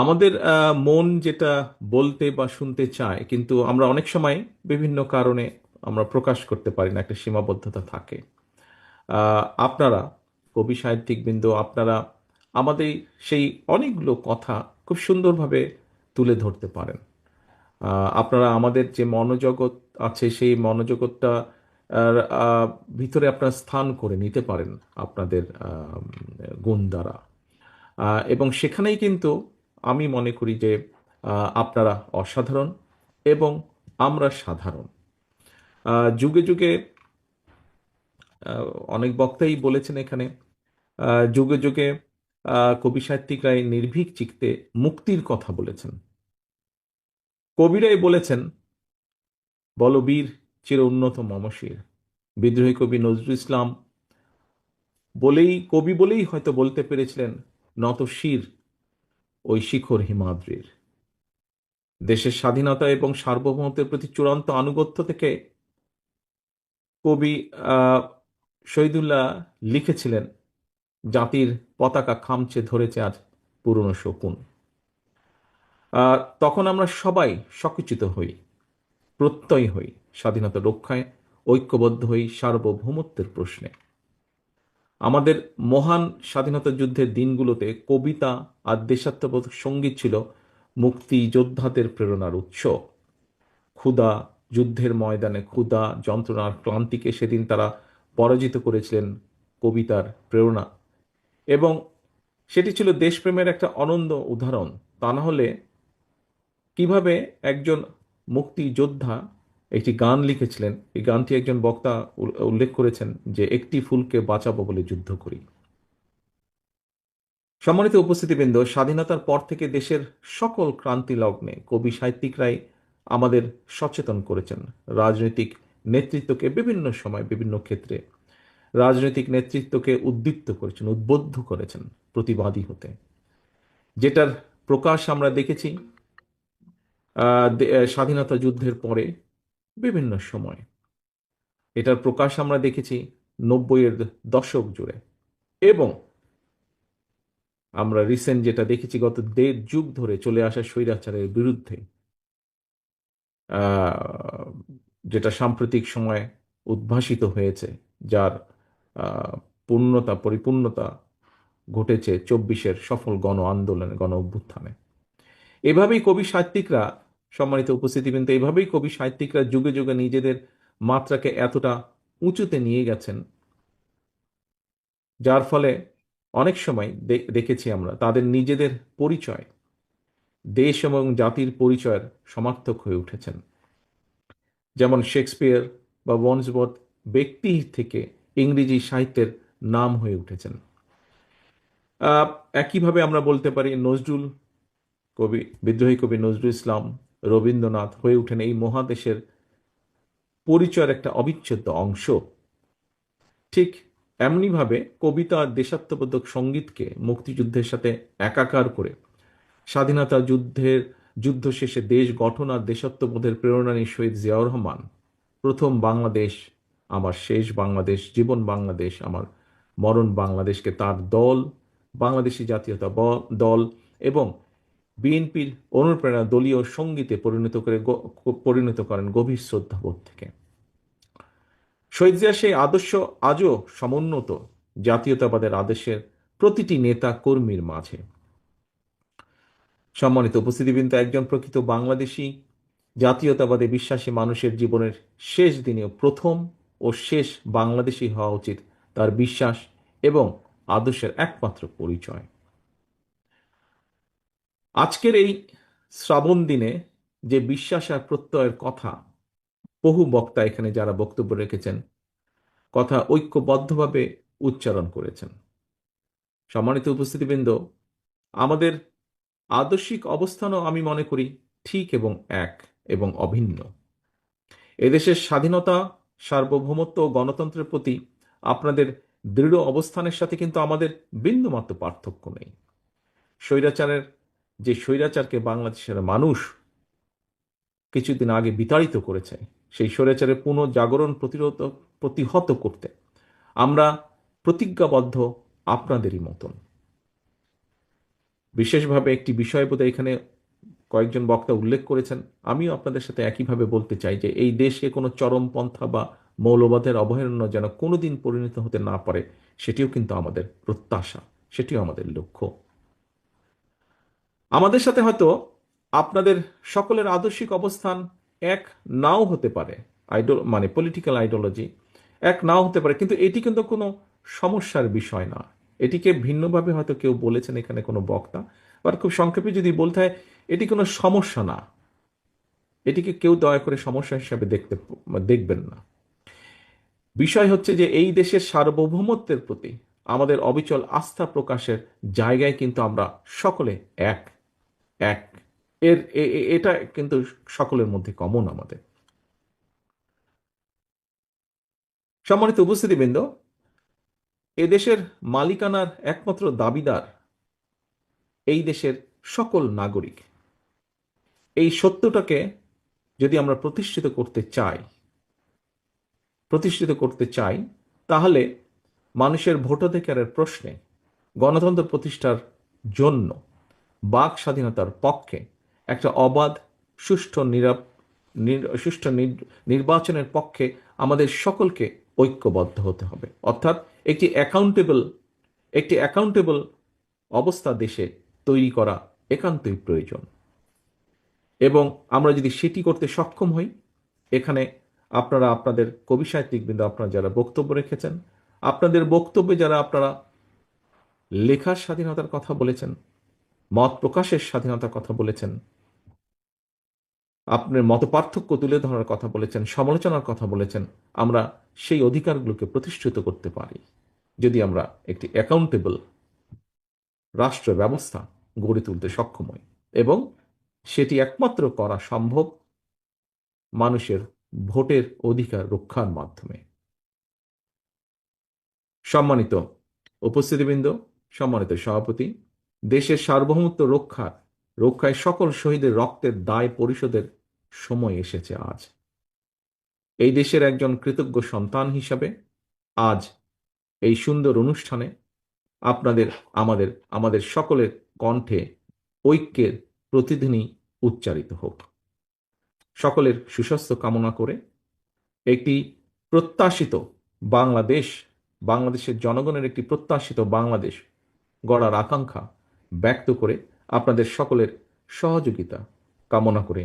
আমাদের মন যেটা বলতে বা শুনতে চায়, কিন্তু আমরা অনেক সময় বিভিন্ন কারণে আমরা প্রকাশ করতে পারি না, একটা সীমাবদ্ধতা থাকে। আপনারা, কবি, সাহিত্যিকবৃন্দ, আপনারা আমাদের সেই অনেকগুলো কথা খুব সুন্দরভাবে তুলে ধরতে পারেন। আপনারা আমাদের যে মনোজগৎ আছে, সেই মনোজগৎটা ভিতরে আপনারা স্থান করে নিতে পারেন আপনাদের গুণ দ্বারা। এবং সেখানেই কিন্তু আমি মনে করি যে আপনারা অসাধারণ এবং আমরা সাধারণ। যুগে যুগে অনেক বক্তাই বলেছেন এখানে যুগে যুগে কবি সাহিত্যিকরাই নির্ভীক চিত্তে মুক্তির কথা বলেছেন। কবিরাই বলেছেন, বলবীর চির উন্নত মমশির, বিদ্রোহী কবি নজরুল ইসলাম বলেই, কবি বলেই হয়তো বলতে পেরেছিলেন, নত শির ওই শিখর হিমাদ্রির। দেশের স্বাধীনতা এবং সার্বভৌমত্বের প্রতি চূড়ান্ত আনুগত্য থেকে কবি শহীদুল্লাহ লিখেছিলেন, জাতির পতাকা খামচে ধরেছে আজ পুরনো শকুন। তখন আমরা সবাই সকুচিত হই, প্রত্যয় হই স্বাধীনতা রক্ষায়, ঐক্যবদ্ধ হই সার্বভৌমত্বের প্রশ্নে। আমাদের মহান স্বাধীনতা যুদ্ধের দিনগুলোতে কবিতা আর দেশাত্মবোধক সংগীত ছিল মুক্তি যোদ্ধাদের প্রেরণার উৎস। ক্ষুধা যুদ্ধের ময়দানে ক্ষুধা যন্ত্রণার ক্লান্তিকে সেদিন তারা পরাজিত করেছিলেন কবিতার প্রেরণা। এবং সেটি ছিল দেশপ্রেমের একটা অনন্য উদাহরণ। তা না হলে কীভাবে একজন মুক্তিযোদ্ধা একটি গান লিখেছিলেন। এই গানটি একজন বক্তা উল- উল্লেখ করেছেন যে, একটি ফুলকে বাঁচাবো বলে যুদ্ধ করি। সম্মানিত উপস্থিতিবৃন্দ, স্বাধীনতার পর থেকে দেশের সকল ক্রান্তি লগ্নে কবি সাহিত্যিকরাই আমাদের সচেতন করেছেন। রাজনৈতিক নেতৃত্বকে বিভিন্ন সময় বিভিন্ন ক্ষেত্রে রাজনৈতিক নেতৃত্বকে উদ্দীপ্ত করেছেন, উদ্বুদ্ধ করেছেন প্রতিবাদী হতে। যেটার প্রকাশ আমরা দেখেছি স্বাধীনতা যুদ্ধের পরে বিভিন্ন সময়। এটার প্রকাশ আমরা দেখেছি নব্বইয়ের দশক জুড়ে। এবং আমরা রিসেন্ট যেটা দেখেছি গত দেড় যুগ ধরে চলে আসা স্বৈরাচারের বিরুদ্ধে যেটা সাম্প্রতিক সময়ে উদ্ভাসিত হয়েছে, যার পূর্ণতা, পরিপূর্ণতা ঘটেছে চব্বিশের সফল গণ আন্দোলনে গণ অভ্যুত্থানে। এভাবেই কবি সাহিত্যিকরা সম্মানিত উপস্থিতি কিন্তু এইভাবেই কবি সাহিত্যিকরা যুগে যুগে নিজেদের মাত্রাকে এতটা উঁচুতে নিয়ে গেছেন। যার ফলে অনেক সময় দেখেছি আমরা তাদের নিজেদের পরিচয়, দেশ এবং জাতির পরিচয়ের সমার্থক হয়ে উঠেছেন। যেমন শেক্সপিয়ার বা ওয়ান্সবর্থ ব্যক্তি থেকে ইংরেজি সাহিত্যের নাম হয়ে উঠেছেন। একইভাবে আমরা বলতে পারি নজরুল কবি, বিদ্রোহী কবি নজরুল ইসলাম রবীন্দ্রনাথ হয়ে ওঠেন এই মহাদেশের পরিচয়ের একটা অবিচ্ছেদ্য অংশ। ঠিক এমনিভাবে কবিতা আর দেশাত্মবোধক সঙ্গীতকে মুক্তিযুদ্ধের সাথে একাকার করে স্বাধীনতা যুদ্ধের যুদ্ধ শেষে দেশ গঠন আর দেশাত্মবোধের প্রেরণা নিয়ে শহীদ জিয়াউর রহমান, প্রথম বাংলাদেশ, আমার শেষ বাংলাদেশ, জীবন বাংলাদেশ, আমার মরণ বাংলাদেশকে তার দল, বাংলাদেশি জাতীয়তা দল এবং বিএনপির অনুপ্রেরণা দলীয় সঙ্গীতে পরিণত করে পরিণত করেন গভীর শ্রদ্ধাবোধ থেকে। শহীদ সেই আদর্শ আজও সমুন্নত জাতীয়তাবাদের আদেশের প্রতিটি নেতা কর্মীর মাঝে। সম্মানিত উপস্থিতিবৃন্দ, একজন প্রকৃত বাংলাদেশী, জাতীয়তাবাদে বিশ্বাসী মানুষের জীবনের শেষ দিনেও প্রথম ও শেষ বাংলাদেশী হওয়া উচিত তার বিশ্বাস এবং আদর্শের একমাত্র পরিচয়। আজকের এই শ্রাবণ দিনে যে বিশ্বাস আর প্রত্যয়ের কথা বহু বক্তা এখানে যারা বক্তব্য রেখেছেন, কথা ঐক্যবদ্ধভাবে উচ্চারণ করেছেন। সম্মানিত উপস্থিতিবৃন্দ, আমাদের আদর্শিক অবস্থানও আমি মনে করি ঠিক এবং এক এবং অভিন্ন। এদেশের স্বাধীনতা, সার্বভৌমত্ব ও গণতন্ত্রের প্রতি আপনাদের দৃঢ় অবস্থানের সাথে কিন্তু আমাদের বিন্দুমাত্র পার্থক্য নেই। স্বৈরাচারের যে স্বৈরাচারকে বাংলাদেশের মানুষ কিছুদিন আগে বিতাড়িত করেছে, সেই স্বৈরাচারের পুনঃজাগরণ প্রতিরোধ, প্রতিহত করতে আমরা প্রতিজ্ঞাবদ্ধ আপনাদেরই মতন। বিশেষভাবে একটি বিষয় বোধহয় এখানে কয়েকজন বক্তা উল্লেখ করেছেন। আমিও আপনাদের সাথে একইভাবে বলতে চাই যে এই দেশে কোনো চরমপন্থা বা মৌলবাদের অভয়ারণ্য যেন কোনোদিন পরিণত হতে না পারে, সেটিও কিন্তু আমাদের প্রত্যাশা, সেটিও আমাদের লক্ষ্য। আমাদের সাথে হয়তো আপনাদের সকলের আদর্শিক অবস্থান এক নাও হতে পারে। আইডল মানে পলিটিক্যাল আইডিওলজি এক নাও হতে পারে। কিন্তু এটি কিন্তু কোনো সমস্যার বিষয় না। এটিকে ভিন্নভাবে হয়তো কেউ বলেছেন এখানে কোনো বক্তা। বা খুব সংক্ষেপে যদি বলতে হয়, এটি কোনো সমস্যা না। এটিকে কেউ দয়া করে সমস্যা হিসাবে দেখতে দেখবেন না। বিষয় হচ্ছে যে এই দেশের সার্বভৌমত্বের প্রতি আমাদের অবিচল আস্থা প্রকাশের জায়গায় কিন্তু আমরা সকলে এক। এক। এর এটা কিন্তু সকলের মধ্যে কমন আমাদের। সম্মানিত উপস্থিতিবৃন্দ, এদেশের মালিকানার একমাত্র দাবিদার এই দেশের সকল নাগরিক। এই সত্যটাকে যদি আমরা প্রতিষ্ঠিত করতে চাই, প্রতিষ্ঠিত করতে চাই, তাহলে মানুষের ভোটাধিকারের প্রশ্নে গণতন্ত্র প্রতিষ্ঠার জন্য বাক স্বাধীনতার পক্ষে একটা অবাধ, সুষ্ঠু নিরাপ, নির- সুষ্ঠু নির্বাচনের পক্ষে আমাদের সকলকে ঐক্যবদ্ধ হতে হবে। অর্থাৎ একটি অ্যাকাউন্টেবল একটি অ্যাকাউন্টেবল অবস্থা দেশে তৈরি করা একান্তই প্রয়োজন। এবং আমরা যদি সেটি করতে সক্ষম হই, এখানে আপনারা আপনাদের কবি সাহিত্যিকবৃন্দ, আপনারা যারা বক্তব্য রেখেছেন, আপনাদের বক্তব্যে যারা আপনারা লেখার স্বাধীনতার কথা বলেছেন মত প্রকাশের স্বাধীনতার কথা বলেছেন। আপনার মত পার্থক্য তুলে ধরার কথা বলেছেন, সমালোচনার কথা বলেছেন, আমরা সেই অধিকারগুলোকে প্রতিষ্ঠিত করতে পারি। যদি আমরা একটি অ্যাকাউন্টেবল রাষ্ট্র ব্যবস্থা গড়ে তুলতে সক্ষম হই এবং সেটি একমাত্র করা সম্ভব মানুষের ভোটের অধিকার রক্ষার মাধ্যমে। সম্মানিত উপস্থিতিবৃন্দ, সম্মানিত সভাপতি দেশের সার্বভৌমত্ব রক্ষা, রক্ষায় সকল শহীদের রক্তের দায় পরিশোধের সময় এসেছে আজ। এই দেশের একজন কৃতজ্ঞ সন্তান হিসাবে আজ এই সুন্দর অনুষ্ঠানে আপনাদের, আমাদের আমাদের সকলের কণ্ঠে ঐক্যের প্রতিধ্বনি উচ্চারিত হোক। সকলের সুস্বাস্থ্য কামনা করে একটি প্রত্যাশিত বাংলাদেশ, বাংলাদেশের জনগণের একটি প্রত্যাশিত বাংলাদেশ গড়ার আকাঙ্ক্ষা ব্যক্ত করে আপনাদের সকলের সহযোগিতা কামনা করে